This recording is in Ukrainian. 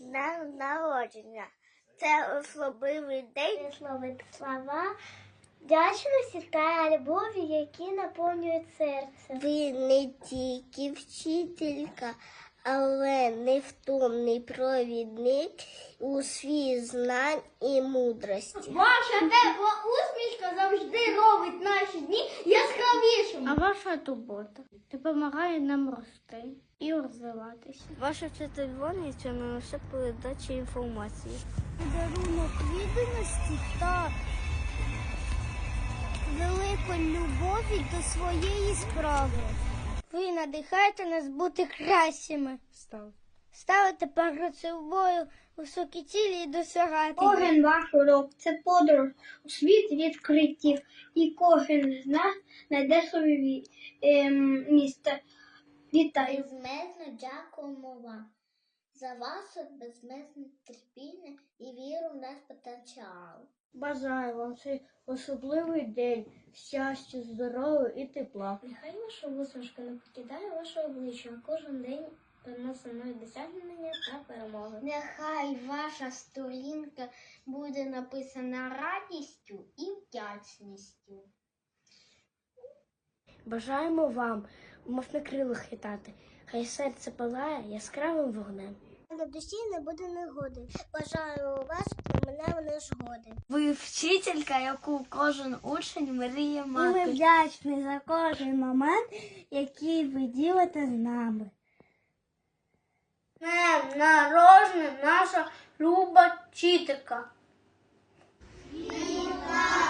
на народження. Це особливий день словить слова вдячності та любові, які наповнюють серце. Ви не тільки вчителька, але невтомний провідник у свій знань і мудрості. Боже, де ваша турбота допомагає нам рости і розвиватися. Ваша вчительваність це не лише передача інформації. Подарунок відданості та великої любові до своєї справи. Ви надихаєте нас бути кращими. Став. Ставите перед собою високі цілі і досягати. Кожен ваш урок це подорож у світ відкриттів, і кожен з нас знайде собі ем, місце. Вітаю! Безмежно дякуємо вам за ваше безмежне терпіння і віру в наш потенціал. Бажаю вам цей особливий день щастя, здоров'я і тепла. Нехай ваша усмішка не покидає ваше обличчя, кожен день приносить нові досягнення та перемоги. Нехай ваша сторінка буде написана радістю і вдячністю. Бажаємо вам можна крилах літати. Хай серце палає яскравим вогнем. На душі не буде негоди. Бажаю у вас мене не згоди. Ви вчителька, яку кожен учень мріє І ми вдячні за кожен момент, який ви ділите з нами. Днем народження наша люба вчителька. Вітаю!